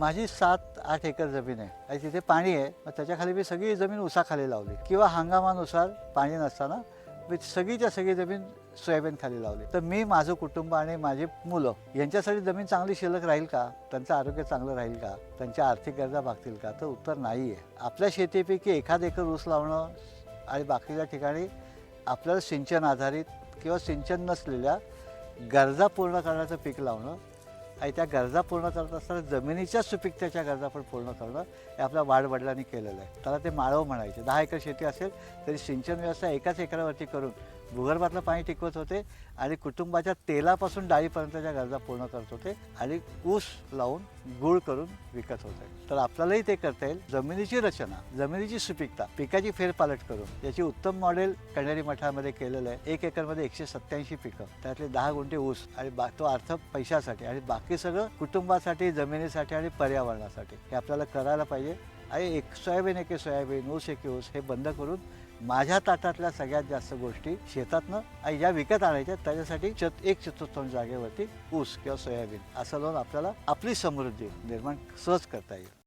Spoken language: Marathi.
माझी सात आठ एकर जमीन आहे. आणि तिथे पाणी आहे. मग त्याच्याखाली मी सगळी जमीन उसाखाली लावली. किंवा हंगामानुसार पाणी नसताना मी सगळीच्या सगळी जमीन सोयाबीन खाली लावली. तर मी माझं कुटुंब आणि माझी मुलं यांच्यासाठी जमीन चांगली शिल्लक राहील का? त्यांचं आरोग्य चांगलं राहील का? त्यांच्या आर्थिक गरजा भागतील का? तर उत्तर नाही आहे आपल्या शेतीपैकी एखाद एकर ऊस लावणं आणि बाकीच्या ठिकाणी आपल्याला सिंचन आधारित किंवा सिंचन नसलेल्या गरजा पूर्ण करण्याचं पीक लावणं आणि त्या गरजा पूर्ण करत असताना जमिनीच्या सुपीकतेच्या गरजा पण पूर्ण करणं हे आपल्या वाडवडिलांनी केलेलं आहे. त्याला ते माळव म्हणायचे. दहा एकर शेती असेल तरी सिंचन व्यवस्था एकाच एकरावरती करून भूगर्भातलं पाणी टिकवत होते आणि कुटुंबाच्या तेलापासून डाळीपर्यंतच्या गरजा पूर्ण करत होते आणि ऊस लावून गुळ करून विकत होते. तर आपल्यालाही ते करता येईल. जमिनीची रचना जमिनीची सुपीकता पिकाची फेरपालट करून याची उत्तम मॉडेल कण्हेरी मठामध्ये केलेलं आहे. एक एकरमध्ये एकशे सत्याऐंशी पिकं त्यातले दहा गुंठे ऊस आणि बा तो अर्थ पैशासाठी आणि बाकी सगळं कुटुंबासाठी जमिनीसाठी आणि पर्यावरणासाठी हे आपल्याला करायला पाहिजे. अरे एक सोयाबीन एके सोयाबीन ऊस एके ऊस हे बंद करून माझ्या ताटातल्या सगळ्यात जास्त गोष्टी शेतातनं आणि ज्या विकत आणायच्या त्याच्यासाठी चत एक चतुर्थांश जागेवरती ऊस किंवा सोयाबीन. असं लावून आपल्याला आपली समृद्धी निर्माण सहज करता येईल.